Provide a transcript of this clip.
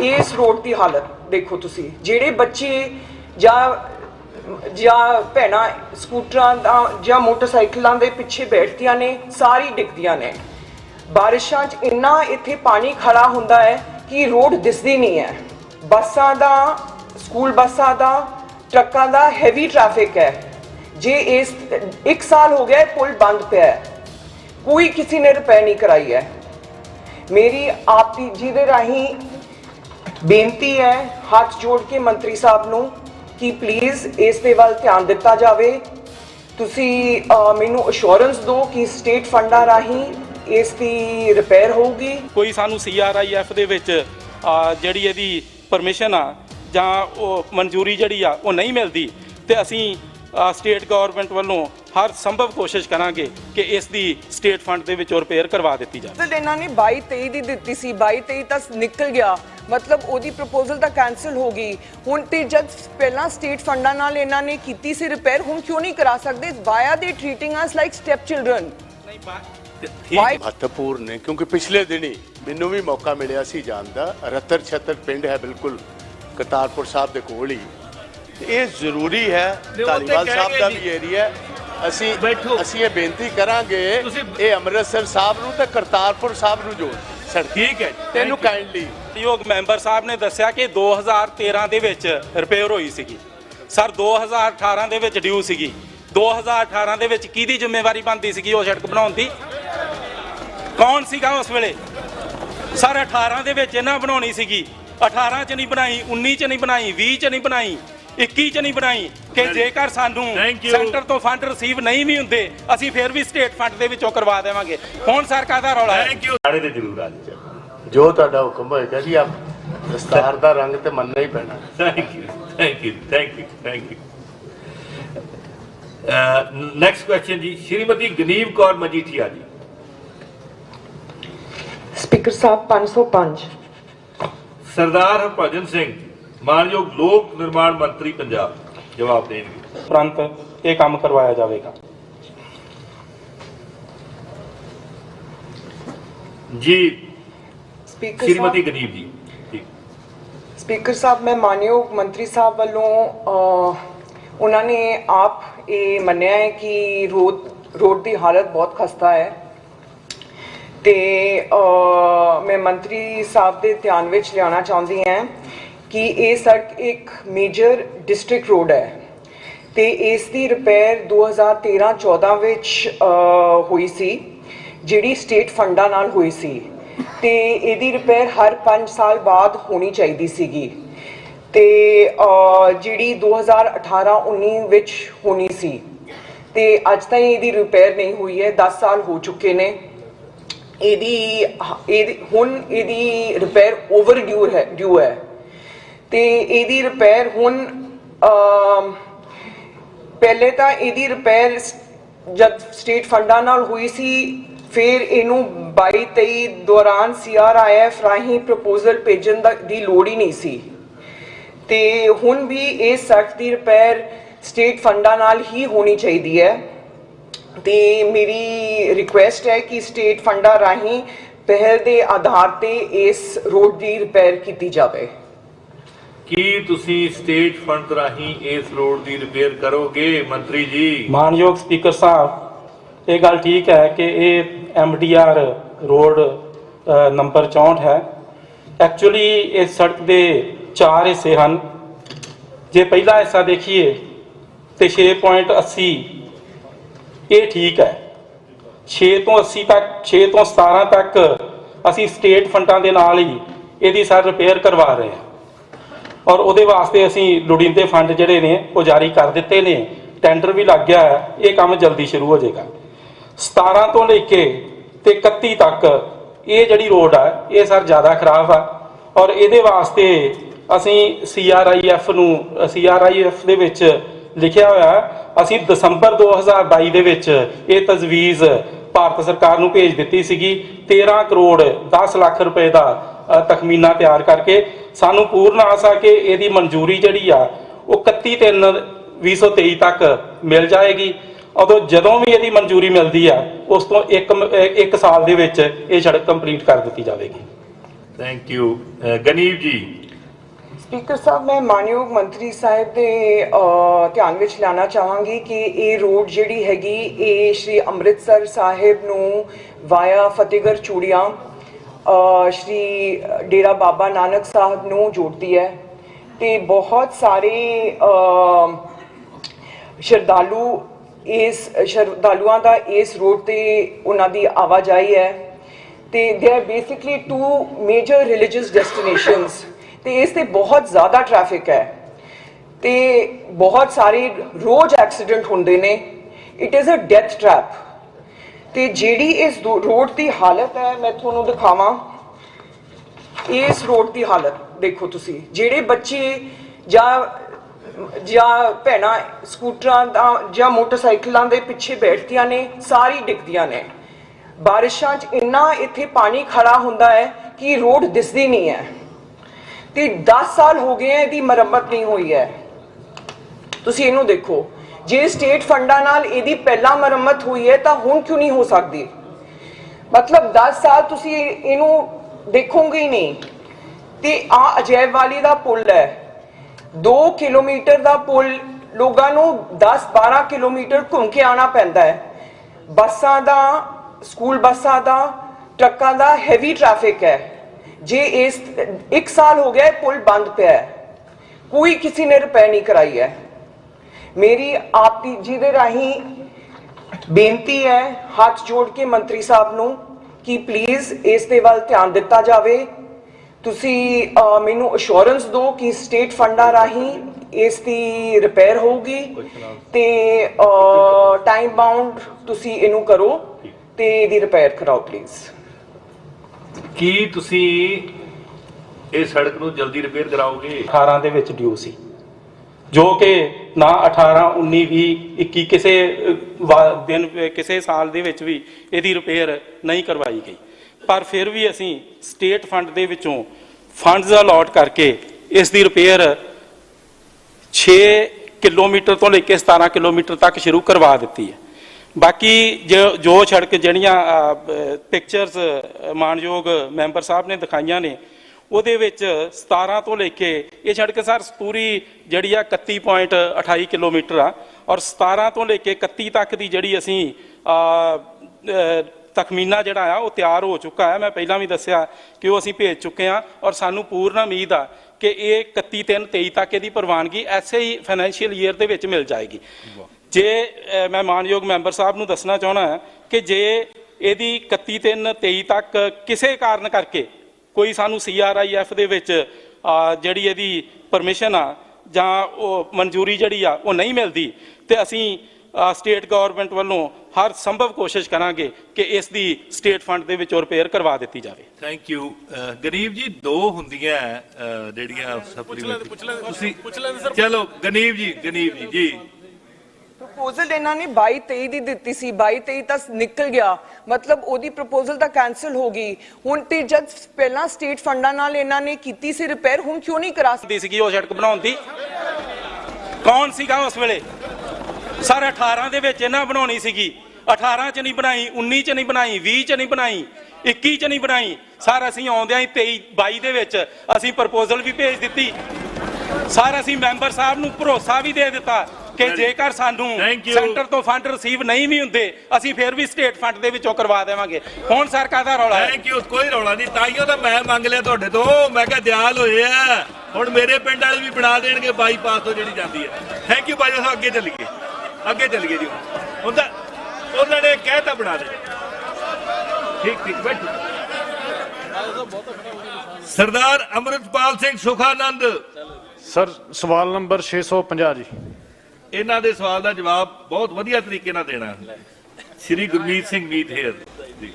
ਇਸ ਰੋਡ ਦੀ ਹਾਲਤ ਦੇਖੋ ਤੁਸੀਂ, ਜਿਹੜੇ ਬੱਚੇ ਜਾਂ ਜਾਂ ਭੈਣਾਂ ਸਕੂਟਰਾਂ ਦਾ ਜਾਂ ਮੋਟਰਸਾਈਕਲਾਂ ਦੇ ਪਿੱਛੇ ਬੈਠਦੀਆਂ ਨੇ, ਸਾਰੀ ਡਿੱਗਦੀਆਂ ਨੇ। ਬਾਰਿਸ਼ਾਂ 'ਚ ਇੰਨਾ ਇੱਥੇ ਪਾਣੀ ਖੜਾ ਹੁੰਦਾ ਹੈ ਕਿ ਰੋਡ ਦਿਸਦੀ ਨਹੀਂ ਹੈ। ਬੱਸਾਂ ਦਾ, ਸਕੂਲ ਬੱਸਾਂ ਦਾ, ਟਰੱਕਾਂ ਦਾ ਹੈਵੀ ਟ੍ਰੈਫਿਕ ਹੈ। ਜੇ ਇਸ, ਇੱਕ ਸਾਲ ਹੋ ਗਿਆ ਪੁਲ ਬੰਦ ਪਿਆ ਹੈ। ਕੋਈ ਕਿਸੇ ਨੇ ਰਿਪੇਅਰ ਨਹੀਂ ਕਰਾਈ ਹੈ। ਮੇਰੀ ਆਪ ਦੀ ਜਿਹਦੇ ਰਾਹੀਂ ਬੇਨਤੀ ਹੈ ਹੱਥ ਜੋੜ ਕੇ ਮੰਤਰੀ ਸਾਹਿਬ ਨੂੰ ਕਿ ਪਲੀਜ਼ ਇਸ ਦੇ ਵੱਲ ਧਿਆਨ ਦਿੱਤਾ ਜਾਵੇ। ਤੁਸੀਂ ਮੈਨੂੰ ਅਸ਼ੋਰੈਂਸ ਦਿਓ ਕਿ ਸਟੇਟ ਫੰਡਾਂ ਰਾਹੀਂ ਇਸ ਦੀ ਰਿਪੇਅਰ ਹੋਊਗੀ। ਕੋਈ ਸਾਨੂੰ ਸੀਆਰਆਈਐਫ ਦੇ ਵਿੱਚ ਜਿਹੜੀ ਇਹਦੀ ਪਰਮਿਸ਼ਨ ਆ ਜਾਂ ਉਹ ਮਨਜ਼ੂਰੀ ਜਿਹੜੀ ਆ ਉਹ ਨਹੀਂ ਮਿਲਦੀ ਤੇ ਅਸੀਂ ਸਟੇਟ ਗਵਰਨਮੈਂਟ ਵੱਲੋਂ ਹਰ ਸੰਭਵ ਕੋਸ਼ਿਸ਼ ਕਰਾਂਗੇ ਕਿ ਇਸ ਦੀ ਸਟੇਟ ਫੰਡ ਦੇ ਵਿੱਚੋਂ ਰਿਪੇਅਰ ਕਰਵਾ ਦਿੱਤੀ ਜਾਵੇ। ਪ੍ਰਪੋਜ਼ਲ ਇਹਨਾਂ ਨੇ 22 23 ਦੀ ਦਿੱਤੀ ਸੀ 22 23 ਤੱਕ ਨਿਕਲ ਗਿਆ। ਮਤਲਬ ਉਹਦੀ ਪ੍ਰਪੋਜ਼ਲ ਤਾਂ ਕੈਨਸਲ ਹੋ ਗਈ। ਹੁਣ ਤੇ ਜਦ ਪਹਿਲਾਂ ਸਟੇਟ ਫੰਡਾਂ ਨਾਲ ਇਹਨਾਂ ਨੇ ਕੀਤੀ ਸੀ ਰਿਪੇਅਰ ਹੁਣ ਕਿਉਂ ਨਹੀਂ ਕਰਾ ਸਕਦੇ? Via the treating us like stepchildren ਨਹੀਂ ਬਾਤ ਮਹੱਤਵਪੂਰਨ ਨੇ ਕਿਉਂਕਿ ਪਿਛਲੇ ਦਿਨੀ ਮੈਨੂੰ ਵੀ ਮੌਕਾ ਮਿਲਿਆ ਸੀ ਜਾਣ ਦਾ। ਰਤਰ ਛਤਰ ਪਿੰਡ ਹੈ ਬਿਲਕੁਲ ਕਰਤਾਰਪੁਰ ਸਾਹਿਬ ਦੇ ਕੋਲ ਹੀ। ਇਹ ਜ਼ਰੂਰੀ ਹੈ ਤਾਲੀਵਾਲ ਸਾਹਿਬ ਦਾ ਵੀ ਏਰੀਆ ਅਸੀਂ ਅਸੀਂ ਇਹ ਬੇਨਤੀ ਕਰਾਂਗੇ ਇਹ ਅੰਮ੍ਰਿਤਸਰ ਸਾਹਿਬ ਨੂੰ ਤੇ ਕਰਤਾਰਪੁਰ ਸਾਹਿਬ ਨੂੰ ਜੋੜ। ਸੜਕ ਠੀਕ ਹੈ। ਤੈਨੂੰ. ਕਾਈਂਡਲੀ ਯੋਗ ਮੈਂਬਰ ਸਾਹਿਬ ਨੇ ਦੱਸਿਆ ਕਿ 2013 ਦੇ ਵਿੱਚ ਰਿਪੇਅਰ ਹੋਈ ਸੀਗੀ। ਸਰ 2018 ਦੇ ਵਿੱਚ ਡਿਊ ਸੀਗੀ। 2018 ਦੇ ਵਿੱਚ ਕਿਹਦੀ ਜ਼ਿੰਮੇਵਾਰੀ ਬਣਦੀ ਸੀਗੀ ਉਹ ਸੜਕ ਬਣਾਉਣ ਦੀ? ਕੌਣ ਸੀਗਾ ਉਸ ਵੇਲੇ? ਸਰ 18 ਦੇ ਵਿੱਚ ਇਹਨਾਂ ਬਣਾਉਣੀ ਸੀਗੀ। 18 ਚ ਨਹੀਂ ਬਣਾਈ 19 ਚ ਨਹੀਂ ਬਣਾਈ 20 ਚ ਨਹੀਂ ਬਣਾਈ। 21 ਚ ਨਹੀਂ ਬਣਾਈ ਕਿ ਜੇਕਰ ਸਾਨੂੰ Thank you. ਸੈਂਟਰ ਤੋਂ ਫੰਡ ਰਿਸੀਵ ਨਹੀਂ ਵੀ ਹੁੰਦੇ ਅਸੀਂ ਫਿਰ ਵੀ ਸਟੇਟ ਫੰਡ ਦੇ ਵਿੱਚੋਂ ਕਰਵਾ ਦੇਵਾਂਗੇ। ਹੁਣ ਸਰਕਾਰ ਦਾ ਰੌਲਾ ਹੈ? ਥੈਂਕ ਯੂ ਸਾਰੇ ਤੇ ਜ਼ਰੂਰ ਆ ਜੀ ਜੋ ਤੁਹਾਡਾ ਹੁਕਮ ਹੋਏਗਾ ਜੀ ਆਪ ਦਸਤਾਰ ਦਾ ਰੰਗ ਤੇ ਮੰਨਣਾ ਹੀ ਪੈਣਾ। Thank you thank you thank you thank you next question ਜੀ ਸ਼੍ਰੀਮਤੀ ਗਨੀਵ ਕੌਰ ਮਜੀਠੀਆ ਜੀ। ਸਪੀਕਰ ਸਾਹਿਬ 505 ਸਰਦਾਰ ਹਰਭਜਨ ਸਿੰਘ ਮਾਨਯੋਗ ਲੋਕ ਨਿਰਮਾਣ ਮੰਤਰੀ ਪੰਜਾਬ ਜਵਾਬ ਦੇਣਗੇ। ਤੁਰੰਤ ਇਹ ਕੰਮ ਕਰਵਾਇਆ ਜਾਵੇਗਾ। ਜੀ ਸਪੀਕਰ ਸ਼੍ਰੀਮਤੀ ਸਾਹਿਬ ਜੀ ਜੀ ਸਪੀਕਰ ਸਾਹਿਬ ਮੈਂ ਮਾਨਯੋਗ ਮੰਤਰੀ ਸਾਹਿਬ ਵੱਲੋਂ ਉਹਨਾਂ ਨੇ ਆਪ ਇਹ ਮੰਨਿਆ ਹੈ ਕਿ ਰੋਡ ਰੋਡ ਦੀ ਹਾਲਤ ਬਹੁਤ ਖਸਤਾ ਹੈ। ਤੇ ਮੈਂ ਮੰਤਰੀ ਸਾਹਿਬ ਦੇ ਧਿਆਨ ਵਿੱਚ ਲਿਆਉਣਾ ਚਾਹੁੰਦੀ ਹਾਂ। ਕਿ ਇਹ ਸੜਕ ਇੱਕ ਮੇਜਰ ਡਿਸਟ੍ਰਿਕਟ ਰੋਡ ਹੈ ਤੇ ਇਸ ਦੀ ਰਿਪੇਅਰ 2013-14 ਵਿੱਚ ਹੋਈ ਸੀ ਜਿਹੜੀ ਸਟੇਟ ਫੰਡਾਂ ਨਾਲ ਹੋਈ ਸੀ। ਤੇ ਇਹਦੀ ਰਿਪੇਅਰ ਹਰ 5 ਸਾਲ ਬਾਅਦ ਹੋਣੀ ਚਾਹੀਦੀ ਸੀਗੀ। ਤੇ ਅਹ, ਜਿਹੜੀ 2018-19 ਵਿੱਚ ਹੋਣੀ ਸੀ ਤੇ ਅੱਜ ਤਾਈਂ ਇਹਦੀ ਰਿਪੇਅਰ ਨਹੀਂ ਹੋਈ ਹੈ 10 ਸਾਲ ਹੋ ਚੁੱਕੇ ਨੇ। ਇਹਦੀ ਇਹਦੀ ਹੁਣ ਇਹਦੀ ਰਿਪੇਅਰ ਓਵਰ ਡਿਊ ਹੈ ਡਿਊ ਹੈ। ਤੇ ਇਹਦੀ ਰਿਪੇਅਰ ਹੁਣ ਪਹਿਲੇ ਤਾਂ ਇਹਦੀ ਰਿਪੇਅਰ ਜਦ ਸਟੇਟ ਫੰਡਾਂ ਨਾਲ ਹੋਈ ਸੀ, ਫਿਰ ਇਹਨੂੰ 22 23 ਦੌਰਾਨ ਸੀਆਰਆਈਐਫ ਰਾਹੀਂ ਪ੍ਰਪੋਜ਼ਲ ਭੇਜਣ ਦਾ, ਦੀ ਲੋੜ ਹੀ ਨਹੀਂ ਸੀ। ਤੇ ਹੁਣ ਵੀ ਇਹ ਸੜਕ ਦੀ ਰਿਪੇਅਰ ਸਟੇਟ ਫੰਡਾਂ ਨਾਲ ਹੀ ਹੋਣੀ ਚਾਹੀਦੀ ਹੈ। ਤੇ ਮੇਰੀ ਰਿਕੁਐਸਟ ਹੈ ਕਿ ਸਟੇਟ ਫੰਡਾਂ ਰਾਹੀਂ ਪਹਿਲ ਦੇ ਆਧਾਰ ਤੇ ਇਸ ਰੋਡ ਦੀ ਰਿਪੇਅਰ ਕੀਤੀ ਜਾਵੇ। ਕੀ ਤੁਸੀਂ ਸਟੇਟ ਫੰਡ ਰਾਹੀਂ ਇਸ ਰੋਡ ਦੀ ਰਿਪੇਅਰ ਕਰੋਗੇ? ਮੰਤਰੀ ਜੀ। ਮਾਨਯੋਗ ਸਪੀਕਰ ਸਾਹਿਬ, ਇਹ ਗੱਲ ਠੀਕ ਹੈ ਕਿ ਇਹ ਐਮਡੀਆਰ ਰੋਡ ਨੰਬਰ 64 ਹੈ। ਐਕਚੁਅਲੀ ਇਹ ਸੜਕ ਦੇ ਚਾਰ ਹਿੱਸੇ ਹਨ। ਜੇ ਪਹਿਲਾ ਹਿੱਸਾ ਦੇਖੀਏ ਤੇ 6.80 ਇਹ ਠੀਕ ਹੈ। 6 ਤੋਂ 80 ਤੱਕ 6 ਤੋਂ 17 ਤੱਕ ਅਸੀਂ ਸਟੇਟ ਫੰਡਾਂ ਦੇ ਨਾਲ ਹੀ ਇਹਦੀ ਸਰ ਰਿਪੇਅਰ ਕਰਵਾ ਰਹੇ ਹਾਂ। ਔਰ ਉਹਦੇ ਵਾਸਤੇ ਅਸੀਂ ਲੋੜੀਂਦੇ ਫੰਡ ਜਿਹੜੇ ਨੇ, ਉਹ ਜਾਰੀ ਕਰ ਦਿੱਤੇ ਨੇ। ਟੈਂਡਰ ਵੀ ਲੱਗ ਗਿਆ ਹੈ। ਇਹ ਕੰਮ ਜਲਦੀ ਸ਼ੁਰੂ ਹੋ ਜਾਏਗਾ। 17 ਤੋਂ ਲੈ ਕੇ ਤੇ 31 ਤੱਕ ਇਹ ਜਿਹੜੀ ਰੋਡ ਆ, ਇਹ ਸਰ ਜ਼ਿਆਦਾ ਖਰਾਬ ਆ। ਔਰ ਇਹਦੇ ਵਾਸਤੇ ਅਸੀਂ ਸੀਆਰਆਈਐਫ ਨੂੰ ਸੀਆਰਆਈਐਫ ਦੇ ਵਿੱਚ ਲਿਖਿਆ ਹੋਇਆ ਅਸੀਂ ਦਸੰਬਰ 2022 ਦੇ ਵਿੱਚ ਇਹ ਤਜਵੀਜ਼ ਭਾਰਤ ਸਰਕਾਰ ਨੂੰ ਭੇਜ ਦਿੱਤੀ ਸੀਗੀ। 13 ਕਰੋੜ 10 ਲੱਖ ਰੁਪਏ ਦਾ ਤਖਮੀਨਾ ਤਿਆਰ ਕਰਕੇ ਸਾਨੂੰ ਪੂਰਨ ਆਸ ਆ ਕਿ ਇਹਦੀ ਮਨਜ਼ੂਰੀ ਜਿਹੜੀ ਆ ਉਹ 31 3 2023 ਤੱਕ ਮਿਲ ਜਾਏਗੀ। ਉਦੋਂ ਜਦੋਂ ਵੀ ਇਹਦੀ ਮਨਜ਼ੂਰੀ ਮਿਲਦੀ ਆ ਉਸ ਤੋਂ ਇੱਕ ਇੱਕ ਸਾਲ ਦੇ ਵਿੱਚ ਇਹ ਸੜਕ ਕੰਪਲੀਟ ਕਰ ਦਿੱਤੀ ਜਾਵੇਗੀ। ਥੈਂਕ ਯੂ ਗਨੀਵ ਜੀ। ਸਪੀਕਰ ਸਾਹਿਬ ਮੈਂ ਮਾਨਯੋਗ ਮੰਤਰੀ ਸਾਹਿਬ ਦੇ ਧਿਆਨ ਵਿੱਚ ਲਿਆਉਣਾ ਚਾਹਾਂਗੀ ਕਿ ਇਹ ਰੋਡ ਜਿਹੜੀ ਹੈਗੀ ਇਹ ਸ਼੍ਰੀ ਅੰਮ੍ਰਿਤਸਰ ਸਾਹਿਬ ਨੂੰ ਵਾਇਆ ਫਤਿਹਗੜ੍ਹ ਚੂੜੀਆਂ ਸ਼੍ਰੀ ਡੇਰਾ ਬਾਬਾ ਨਾਨਕ ਸਾਹਿਬ ਨੂੰ ਜੋੜਦੀ ਹੈ ਤੇ ਬਹੁਤ ਸਾਰੇ ਸ਼ਰਧਾਲੂ ਇਸ, ਸ਼ਰਧਾਲੂਆਂ ਦਾ ਇਸ ਰੋਡ ਤੇ ਉਹਨਾਂ ਦੀ ਆਵਾਜਾਈ ਹੈ ਤੇ they are basically two major religious destinations ਤੇ ਇਸ ਤੇ ਬਹੁਤ ਜ਼ਿਆਦਾ ਟ੍ਰੈਫਿਕ ਹੈ ਤੇ ਬਹੁਤ ਸਾਰੇ ਰੋਜ਼ ਐਕਸੀਡੈਂਟ ਹੁੰਦੇ ਨੇ। It is a death trap ਤੇ ਜਿਹੜੀ ਇਸ ਰੋਡ ਦੀ ਹਾਲਤ ਹੈ, ਮੈਂ ਤੁਹਾਨੂੰ ਦਿਖਾਵਾਂ। ਇਸ ਰੋਡ ਦੀ ਹਾਲਤ ਦੇਖੋ ਤੁਸੀਂ। ਜਿਹੜੇ ਬੱਚੇ ਜਾਂ ਜਾਂ ਭੈਣਾਂ ਸਕੂਟਰਾਂ ਦਾ ਜਾਂ ਮੋਟਰਸਾਈਕਲਾਂ ਦੇ ਪਿੱਛੇ ਬੈਠਦੀਆਂ ਨੇ, ਸਾਰੀ ਡਿੱਗਦੀਆਂ ਨੇ। ਬਾਰਿਸ਼ਾਂ 'ਚ ਇੰਨਾ ਇੱਥੇ ਪਾਣੀ ਖੜਾ ਹੁੰਦਾ ਹੈ ਕਿ ਰੋਡ ਦਿਸਦੀ ਨਹੀਂ ਹੈ। ਤੇ 10 ਸਾਲ ਹੋ ਗਏ ਹੈ, ਇਹਦੀ ਮੁਰੰਮਤ ਨਹੀਂ ਹੋਈ ਹੈ। ਤੁਸੀਂ ਇਹਨੂੰ ਦੇਖੋ। ਜੇ ਸਟੇਟ ਫੰਡਾਂ ਨਾਲ ਇਹਦੀ ਪਹਿਲਾਂ ਮੁਰੰਮਤ ਹੋਈ ਹੈ, ਤਾਂ ਹੁਣ ਕਿਉਂ ਨਹੀਂ ਹੋ ਸਕਦੀ? ਮਤਲਬ 10 ਸਾਲ ਤੁਸੀਂ ਇਹਨੂੰ ਦੇਖੋਗੇ ਹੀ ਨਹੀਂ। ਤੇ ਆ ਅਜੈਬ ਵਾਲੀ ਦਾ ਪੁਲ ਹੈ। 2 ਕਿਲੋਮੀਟਰ ਦਾ ਪੁਲ, ਲੋਕਾਂ ਨੂੰ 10-12 ਕਿਲੋਮੀਟਰ ਘੁੰਮ ਕੇ ਆਣਾ ਪੈਂਦਾ ਹੈ। ਬੱਸਾਂ ਦਾ, ਸਕੂਲ ਬੱਸਾਂ ਦਾ, ਟਰੱਕਾਂ ਦਾ ਹੈਵੀ ਟ੍ਰੈਫਿਕ ਹੈ। ਜੇ ਇਸ 1 ਸਾਲ ਹੋ ਗਿਆ ਪੁਲ ਬੰਦ ਪਿਆ ਹੈ। ਕੋਈ ਕਿਸੇ ਨੇ ਰਿਪੇਅਰ ਨਹੀਂ ਕਰਾਈ ਹੈ। ਮੇਰੀ ਆਪ ਦੀ ਜੀ ਦੇ ਰਾਹੀਂ ਬੇਨਤੀ ਹੈ ਹੱਥ ਜੋੜ ਕੇ ਮੰਤਰੀ ਸਾਹਿਬ ਨੂੰ ਕਿ ਪਲੀਜ਼ ਇਸ ਦੇ ਵੱਲ ਧਿਆਨ ਦਿੱਤਾ ਜਾਵੇ। ਤੁਸੀਂ ਮੈਨੂੰ ਅਸ਼ੋਰੈਂਸ ਦਿਓ ਕਿ ਸਟੇਟ ਫੰਡਾਂ ਰਾਹੀਂ ਇਸ ਦੀ ਰਿਪੇਅਰ ਹੋਊਗੀ ਤੇ ਟਾਈਮ ਬਾਉਂਡ ਤੁਸੀਂ ਇਹਨੂੰ ਕਰੋ ਤੇ ਇਹਦੀ ਰਿਪੇਅਰ ਕਰਾਓ ਪਲੀਜ਼ ਕੀ ਤੁਸੀਂ ਇਹ ਸੜਕ ਨੂੰ ਜਲਦੀ ਰਿਪੇਅਰ ਕਰਾਓਗੇ? 18 ਦੇ ਵਿੱਚ ਡਿਊ ਸੀ। ਜੋ ਕਿ ਨਾ 18 19 20 21 ਕਿਸੇ ਵਾ- ਦਿਨ ਕਿਸੇ ਸਾਲ ਦੇ ਵਿੱਚ ਵੀ ਇਹਦੀ ਰਿਪੇਅਰ ਨਹੀਂ ਕਰਵਾਈ ਗਈ। ਪਰ ਫਿਰ ਵੀ ਅਸੀਂ ਸਟੇਟ ਫੰਡ ਦੇ ਵਿੱਚੋਂ ਫੰਡਸ ਅਲਾਟ ਕਰਕੇ ਇਸ ਦੀ ਰਿਪੇਅਰ 6 ਕਿਲੋਮੀਟਰ ਤੋਂ ਲੈ ਕੇ 17 ਕਿਲੋਮੀਟਰ ਤੱਕ ਸ਼ੁਰੂ ਕਰਵਾ ਦਿੱਤੀ ਹੈ। ਬਾਕੀ ਜੋ ਜੋ ਸੜਕ ਜਿਹੜੀਆਂ ਪਿਕਚਰਸ ਮਾਨਯੋਗ ਮੈਂਬਰ ਸਾਹਿਬ ਨੇ ਦਿਖਾਈਆਂ ਨੇ ਉਹਦੇ ਵਿੱਚ 17 ਤੋਂ ਲੈ ਕੇ ਇਹ ਸੜਕ ਸਰ ਪੂਰੀ ਜਿਹੜੀ ਆ 31.28 ਕਿਲੋਮੀਟਰ ਆ ਔਰ 17 ਤੋਂ ਲੈ ਕੇ 31 ਤੱਕ ਦੀ ਜਿਹੜੀ ਅਸੀਂ ਤਖਮੀਨਾ ਜਿਹੜਾ ਆ ਉਹ ਤਿਆਰ ਹੋ ਚੁੱਕਾ ਹੈ। ਮੈਂ ਪਹਿਲਾਂ ਵੀ ਦੱਸਿਆ ਕਿ ਉਹ ਅਸੀਂ ਭੇਜ ਚੁੱਕੇ ਆ ਔਰ ਸਾਨੂੰ ਪੂਰਨ ਉਮੀਦ ਆ ਕਿ ਇਹ 31 3 23 ਤੱਕ ਇਹਦੀ ਪ੍ਰਵਾਨਗੀ ਐਸੇ ਹੀ ਫਾਈਨੈਂਸ਼ੀਅਲ ਈਅਰ ਦੇ ਵਿੱਚ ਮਿਲ ਜਾਏਗੀ। ਜੇ ਮੈਂ ਮਾਨਯੋਗ ਮੈਂਬਰ ਸਾਹਿਬ ਨੂੰ ਦੱਸਣਾ ਚਾਹਣਾ ਹੈ ਕਿ ਜੇ ਇਹਦੀ 31 3 23 ਤੱਕ ਕਿਸੇ ਕਾਰਨ ਕਰਕੇ ਕੋਈ ਸਾਨੂੰ ਸੀਆਰਆਈਐਫ ਦੇ ਵਿੱਚ ਜਿਹੜੀ ਇਹਦੀ ਪਰਮਿਸ਼ਨ ਆ ਜਾਂ ਉਹ ਮਨਜ਼ੂਰੀ ਜਿਹੜੀ ਆ ਉਹ ਨਹੀਂ ਮਿਲਦੀ ਤੇ ਅਸੀਂ ਸਟੇਟ ਗਵਰਨਮੈਂਟ ਵੱਲੋਂ ਹਰ ਸੰਭਵ ਕੋਸ਼ਿਸ਼ ਕਰਾਂਗੇ ਕਿ ਇਸ ਦੀ ਸਟੇਟ ਫੰਡ ਦੇ ਵਿੱਚੋਂ ਰਿਪੇਅਰ ਕਰਵਾ ਦਿੱਤੀ ਜਾਵੇ। ਥੈਂਕ ਯੂ ਗਨੀਵ ਜੀ ਦੋ ਹੁੰਦੀਆਂ ਜਿਹੜੀਆਂ ਸਪਲੀਮੈਂਟਰੀ ਤੁਸੀਂ ਚਲੋ ਗਨੀਵ ਜੀ ਗਨੀਵ ਜੀ ਜੀ। ਪ੍ਰਪੋਜ਼ਲ ਇਹਨਾਂ ਨੇ 22 23 ਦੀ ਦਿੱਤੀ ਸੀ 22 23 ਤਾਂ ਨਿਕਲ ਗਿਆ। ਮਤਲਬ ਉਹਦੀ ਪ੍ਰਪੋਜ਼ਲ ਤਾਂ ਕੈਨਸਲ ਹੋ ਗਈ। ਹੁਣ ਤੇ ਜਦ ਪਹਿਲਾਂ ਸਟੇਟ ਫੰਡਾਂ ਨਾਲ ਇਹਨਾਂ ਨੇ ਕੀਤੀ ਸੀ ਰਿਪੇਅਰ ਹੁਣ ਕਿਉਂ ਨਹੀਂ ਕਰਾ ਸਕਦੀ ਸੀਗੀ ਉਹ ਸੜਕ ਬਣਾਉਣ ਦੀ। ਕੌਣ ਸੀਗਾ ਉਸ ਵੇਲੇ? ਸਰ 18 ਦੇ ਵਿੱਚ ਇਹਨਾਂ ਬਣਾਉਣੀ ਸੀਗੀ। 18 ਚ ਨਹੀਂ ਬਣਾਈ 19 ਚ ਨਹੀਂ ਬਣਾਈ 20 ਚ ਨਹੀਂ ਬਣਾਈ 21 ਚ ਨਹੀਂ ਬਣਾਈ। ਸਰ, ਅਸੀਂ ਆਉਂਦਿਆਂ ਹੀ 23 22 ਦੇ ਵਿੱਚ ਅਸੀਂ ਪ੍ਰਪੋਜ਼ਲ ਵੀ ਭੇਜ ਦਿੱਤੀ। ਸਰ, ਅਸੀਂ ਮੈਂਬਰ ਸਾਹਿਬ ਨੂੰ ਭਰੋਸਾ ਵੀ ਦੇ ਦਿੱਤਾ। ਕਿ ਜੇਕਰ ਸਾਨੂੰ. ਸੈਂਟਰ ਤੋਂ ਫੰਡ ਰਿਸੀਵ ਨਹੀਂ ਵੀ ਹੁੰਦੇ ਅਸੀਂ ਫਿਰ ਵੀ ਸਟੇਟ ਫੰਡ ਦੇ ਵਿੱਚੋਂ ਕਰਵਾ ਦੇਵਾਂਗੇ। ਹੁਣ ਸਰਕਾਰ ਦਾ ਰੌਲਾ ਹੈ? ਥੈਂਕ ਯੂ ਕੋਈ ਰੌਲਾ ਨਹੀਂ। ਤਾਈਓ ਤਾਂ ਮੈਂ ਮੰਗ ਲਿਆ ਤੁਹਾਡੇ ਤੋਂ। ਮੈਂ ਕਿਹਾ ਦਿਆਲ ਹੋਏ ਆ। ਹੁਣ ਮੇਰੇ ਪਿੰਡ ਵਾਲੇ ਵੀ ਬਣਾ ਦੇਣਗੇ ਬਾਈਪਾਸ ਤੋਂ ਜਿਹੜੀ ਜਾਂਦੀ ਹੈ। ਥੈਂਕ ਯੂ ਬਾਈ ਸਾਹਿਬ ਅੱਗੇ ਚੱਲੀਏ। ਅੱਗੇ ਚੱਲੀਏ ਜੀ। ਹੁਣ ਤਾਂ ਉਹਨਾਂ ਨੇ ਕਹਿਤਾ ਬਣਾ ਦੇ। ਠੀਕ ਠੀਕ ਬੈਠੋ। ਸਰਦਾਰ ਅਮਰਿਤਪਾਲ ਸਿੰਘ ਸੁਖਾਨੰਦ। ਸਰ ਸਵਾਲ ਨੰਬਰ 650 ਜੀ। ਇਹਨਾਂ ਦੇ ਸਵਾਲ ਦਾ ਜਵਾਬ ਬਹੁਤ ਵਧੀਆ ਤਰੀਕੇ ਨਾਲ ਦੇਣਾ ਸ਼੍ਰੀ ਗੁਰਮੀਤ ਸਿੰਘ ਮੀਤ ਜੀ।